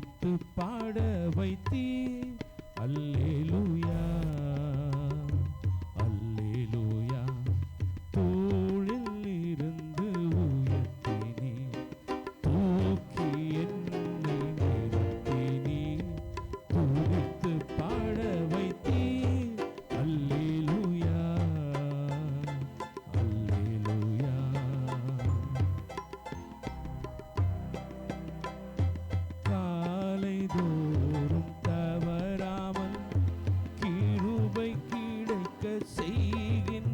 இட்டு பாட வைத்தீர். அல்லேலூ நீரின்